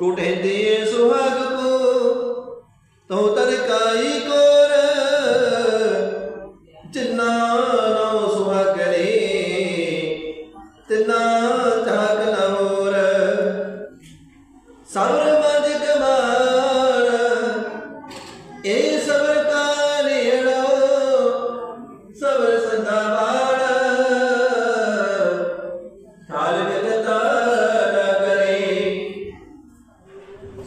ਟੁੱਟੇ ਦੇ ਸੁਹਾਗ ਕੋ, ਤਉ ਤਨ ਕਾਈ ਕੋਰ। ਜਿਨਾ ਨਾਮ ਸੁਹਾਗਣੇ, ਤਿਨਾ ਚਾਕ ਨ ਹੋਰ। ਸਬਰ ਮਦ ਕਮਾਨ ਇਹ ਸਬਰ ਕਾ ਨੇੜੋ ਸਬਰ ਸੰਦਾ